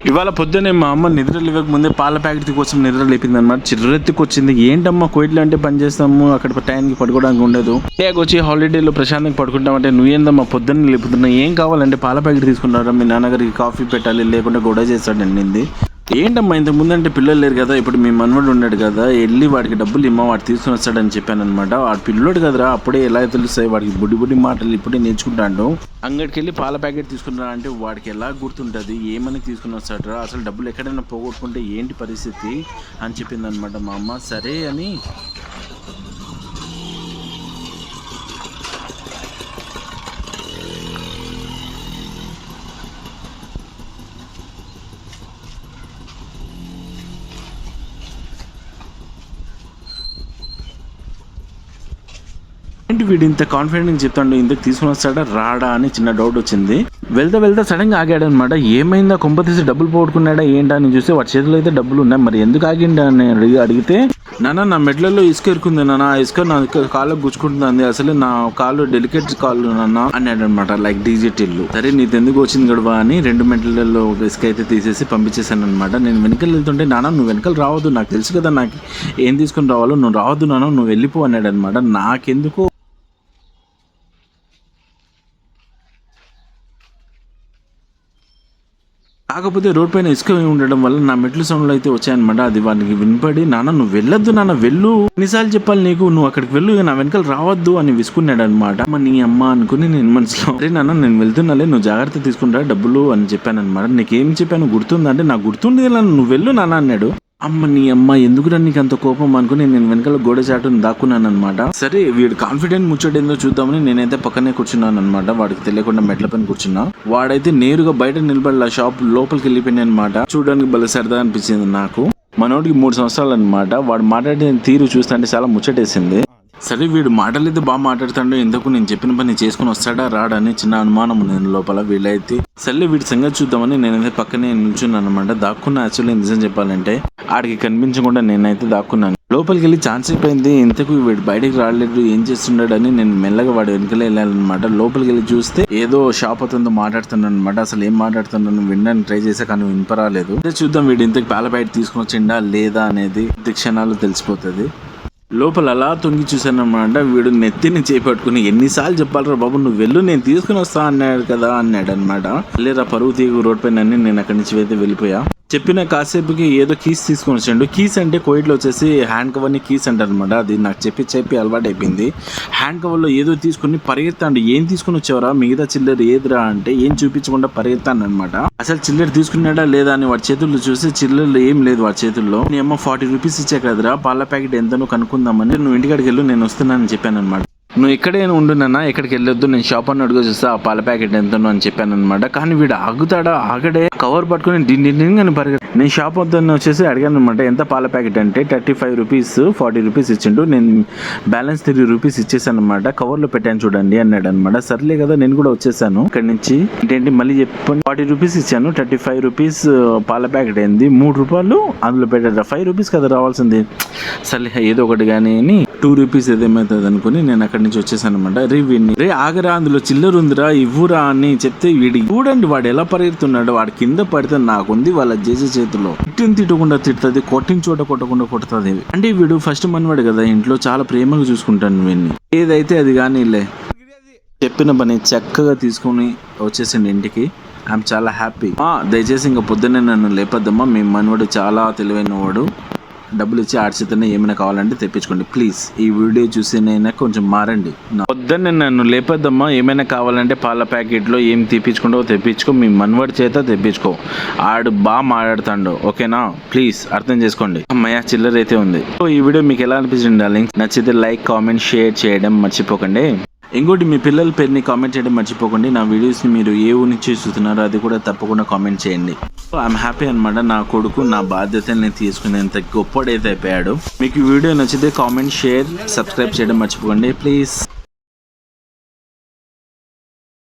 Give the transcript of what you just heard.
ఇవాళ పొద్దునే మా అమ్మ నిద్ర లేవక ముందే పాల ప్యాకెట్ కోసం నిద్ర లేపింది అనమాట చిర్రెత్తుకు వచ్చింది ఏంటమ్మా కోయిట్లు అంటే పని చేస్తాము? అక్కడ టైంకి పడుకోవడానికి ఉండదు. ఇలాగ వచ్చి హాలిడేలో ప్రశాంతంగా పడుకుంటామంటే నువ్వేందమ్మా పొద్దున్న లేపుతున్నా ఏం కావాలంటే పాల ప్యాకెట్ తీసుకున్నారా మీ నాన్నగారికి కాఫీ పెట్టాలి లేకుంటే గొడవ చేస్తాడు అనింది. ఏంటమ్మా ఇంత ముందంటే అంటే పిల్లలు లేరు కదా? ఇప్పుడు మీ మనవాడు ఉన్నాడు కదా వెళ్ళి వాడికి డబ్బులు ఇమ్మ వాడు తీసుకుని వస్తాడని చెప్పాను అనమాట వాడు పిల్లోడు కదరా అప్పుడే ఎలా తెలుస్తాయి? వాడికి బుడ్డి బుడ్డి మాటలు ఇప్పుడే నేర్చుకుంటాడు అంగడికి వెళ్ళి పాల ప్యాకెట్ తీసుకున్నారా అంటే వాడికి ఎలా గుర్తుంటుంది? ఏమని తీసుకుని వస్తాడు అసలు డబ్బులు ఎక్కడైనా పోగొట్టుకుంటే ఏంటి పరిస్థితి? అని చెప్పింది అనమాట మా అమ్మ. సరే అని ఏంటి వీడు ఇంత కాన్ఫిడెంట్ చెప్తాడు ఇంతకు తీసుకుని వస్తాడా రాడా అని చిన్న డౌట్ వచ్చింది. వెళ్తా వెళ్తా సడన్గా ఆగాడు అనమాట ఏమైందా? కొంప తీసి డబ్బులు పోగొట్టుకున్నాడా ఏంటా అని చూస్తే వాడి చేతిలో అయితే డబ్బులు ఉన్నాయి. మరి ఎందుకు ఆగిండా అని అడిగి అడిగితే నాన్న నా మెడ్లలో ఇసుక ఇరుకుంది నాన్న. ఆ ఇసుక నా కాళ్ళు గుచ్చుకుంటుంది. అసలు నా కాళ్ళు డెలికేట్ కాళ్ళు నాన్న అన్నాడు అనమాట లైక్ డిజిటల్ సరే నీకు ఎందుకు వచ్చింది గడవా అని రెండు మెట్లలో ఇసుక అయితే తీసేసి పంపించేశాను అనమాట నేను వెనకాల వెళ్తుంటే నాన్న నువ్వు వెనకాల రావద్దు. నాకు తెలుసు కదా నాకు ఏం తీసుకుని రావాలో. నువ్వు రావద్దు నాన్న. నువ్వు వెళ్ళిపో అన్నాడు అనమాట నాకెందుకు కాకపోతే రోడ్ పైన ఇసుక ఉండడం వల్ల నా మెట్లు సౌండ్లు అయితే వచ్చాయన్నమాట. అది వాడికి వినపడి నాన్న నువ్వు వెళ్ళొద్దు నాన్న వెళ్ళు. ఎన్నిసార్లు చెప్పాలి నీకు? నువ్వు అక్కడికి వెళ్ళు నా వెనకాల రావద్దు అని విసుకున్నాడు అనమాట నీ అమ్మ అనుకుని నేను మనసులో అరే నాన్న నేను వెళ్తున్నాలే నువ్వు జాగ్రత్త తీసుకుంటా డబ్బులు అని చెప్పాను అనమాట నీకేం చెప్పాను గుర్తుందా? అంటే నాకు గుర్తుంది నువ్వు వెళ్ళు నాన్న అన్నాడు. అమ్మ నీ అమ్మ ఎందుకు నీకు అంత కోపం అనుకుని నేను వెనకాల గోడ చాటును దాక్కున్నాను అనమాట సరే వీడు కాన్ఫిడెంట్ ముచ్చటేందో చూద్దామని నేనైతే పక్కనే కూర్చున్నాను అనమాట వాడికి తెలియకుండా మెట్ల పైన కూర్చున్నా. వాడైతే నేరుగా బయట నిలబడి షాప్ లోపలికి వెళ్ళిపోయినా అనమాట చూడడానికి భలే సరదా అనిపించింది నాకు. మనోడికి మూడు సంవత్సరాలు అనమాట వాడు మాట్లాడిన తీరు చూస్తుంటే చాలా ముచ్చటేసింది. సరే వీడు మాటలైతే బాగా మాట్లాడుతాడు ఎందుకు నేను చెప్పిన పని చేసుకుని వస్తాడా రాడా అని చిన్న అనుమానం ఉంది లోపల వీళ్ళైతే. సర్లే వీడి సంగతి చూద్దామని నేనైతే పక్కనే నిల్చున్నాను అనమాట దాక్కున్న యాక్చువల్లీ నిజం చెప్పాలంటే ఆడికి కనిపించకుండా నేనైతే దాక్కున్నాను. లోపలికి వెళ్ళి ఛాన్స్ అయిపోయింది. ఇంతకు వీడు బయటికి రాలేదు ఏం చేస్తున్నాడని నేను మెల్లగా వాడు వెనకలే వెళ్ళాలన్నమాట. లోపలికి వెళ్ళి చూస్తే ఏదో షాప్ అతనితో మాట్లాడుతున్నాను అనమాట అసలు ఏం మాట్లాడుతున్నాను వినడానికి ట్రై చేసా కానీ వినపరాలేదు అదే చూద్దాం వీడు ఇంతకు పాల బయట తీసుకుని వచ్చిండా లేదా అనేది క్షణాలు తెలిసిపోతుంది. లోపల అలా తొంగి చూశానమాట అనమాట వీడు నెత్తిని చేపట్టుకుని ఎన్నిసార్లు చెప్పాలరా బాబు నువ్వు వెళ్ళు నేను తీసుకుని వస్తా అన్నాడు కదా అన్నాడు అనమాట లేరా పరువు తీగు రోడ్ పైన నేను అక్కడి నుంచి అయితే వెళ్ళిపోయా. చెప్పిన కాసేపుకి ఏదో కీస్ తీసుకొని వచ్చాడు. కీస్ అంటే కోయిట్లో వచ్చేసి హ్యాండ్ కవర్ని కీస్ అంటారు అనమాట అది నాకు చెప్పి చెప్పి అలవాటు అయిపోయింది హ్యాండ్ కవర్లో ఏదో తీసుకుని పరిగెత్తాడు. ఏం తీసుకుని వచ్చేవరా? మిగతా చిల్లర ఏదిరా అంటే ఏం చూపించకుండా పరిగెత్తాను అనమాట అసలు చిల్లర తీసుకున్నాడా లేదా అని వాడి చేతుల్లో చూసి చిల్లరలు ఏం లేదు వాడి చేతుల్లో. నేమో ఫార్టీ రూపీస్ ఇచ్చా కదరా? పాల ప్యాకెట్ ఎంతనో కనుక్కుందామని నువ్వు ఇంటికాడికి వెళ్ళు నేను వస్తున్నానని చెప్పాను అనమాట నువ్వు ఇక్కడే ఉండునన్నా ఎక్కడికి వెళ్ళొద్దు నేను షాప్ అని అడుగు చూస్తే ఆ పాల ప్యాకెట్ ఎంతనో అని చెప్పాను అనమాట కానీ వీడు ఆగుతాడా? ఆగడే. కవర్ పట్టుకుని డిండి డింగ్ అని పరిగె నేను షాప్ వద్దని వచ్చేసి అడిగాను అనమాట ఎంత పాల ప్యాకెట్ అంటే thirty five rupees forty rupees ఇచ్చిండు. నేను బ్యాలెన్స్ త్రీ రూపీస్ ఇచ్చేసాను అనమాట కవర్లో పెట్టాను చూడండి అన్నాడు అనమాట సర్లే కదా నేను కూడా వచ్చేసాను. ఇక్కడ నుంచి ఏంటంటే మళ్ళీ చెప్పండి ఫార్టీ రూపీస్ ఇచ్చాను థర్టీ ఫైవ్ రూపీస్ పాల ప్యాకెట్ అయింది మూడు రూపాయలు అందులో పెట్టారు ఫైవ్ రూపీస్ కదా రావాల్సింది. సర్లే ఏదో ఒకటి కానీ అని టూ రూపీస్ ఏదేమవుతుంది అనుకుని నేను అక్కడి నుంచి వచ్చేసాను అనమాట రే వీడిని రే ఆగరా అందులో చిల్లర ఉందిరా ఇవ్వురా అని చెప్తే వీడి చూడండి వాడు ఎలా పరిగెడుతున్నాడు వాడు కింద పడితే నాకుంది వాళ్ళ జేజే చేతిలో. తిట్టిన తిట్టకుండా తిడుతుంది కొట్టిన చోట కొట్టకుండా కొడుతుంది. అంటే వీడు ఫస్ట్ మనవాడు కదా ఇంట్లో చాలా ప్రేమగా చూసుకుంటాను వీడిని ఏదైతే అది కానీ చెప్పిన పని చక్కగా తీసుకుని వచ్చేసిండు ఇంటికి. ఐఎమ్ చాలా హ్యాపీ. దయచేసి ఇంకా పొద్దున్నే నన్ను లేపద్దమ్మా మీ మనవాడు చాలా తెలివైన వాడు డబ్బులు ఇచ్చి ఆడిచితేనే ఏమైనా కావాలంటే తెప్పించుకోండి. ప్లీజ్ ఈ వీడియో చూసినైనా కొంచెం మారండి. పొద్దున్నే నన్ను లేపద్దమ్మా ఏమైనా కావాలంటే పాల ప్యాకెట్లో ఏం తెప్పించుకుంటావో తెప్పించుకో మీ మనవాడి చేత తెప్పించుకో. ఆడు బాగా మాట్లాడుతాడు ఓకేనా? ప్లీజ్ అర్థం చేసుకోండి. అమ్మయ్య చిల్లర అయితే ఉంది. సో ఈ వీడియో మీకు ఎలా అనిపించింది? డార్లింగ్ నచ్చితే లైక్ కామెంట్ షేర్ చేయడం మర్చిపోకండి. ఇంకోటి మీ పిల్లల పేరుని కామెంట్ చేయడం మర్చిపోకండి. నా వీడియోస్ని మీరు ఏ ఊరి నుంచి చూస్తున్నారో అది కూడా తప్పకుండా కామెంట్ చేయండి. ఐఎమ్ హ్యాపీ అనమాట నా కొడుకు నా బాధ్యతల్ని తీసుకునేంత గొప్పడైతే అయిపోయాడు. మీకు వీడియో నచ్చితే కామెంట్ షేర్ సబ్స్క్రైబ్ చేయడం మర్చిపోకండి. ప్లీజ్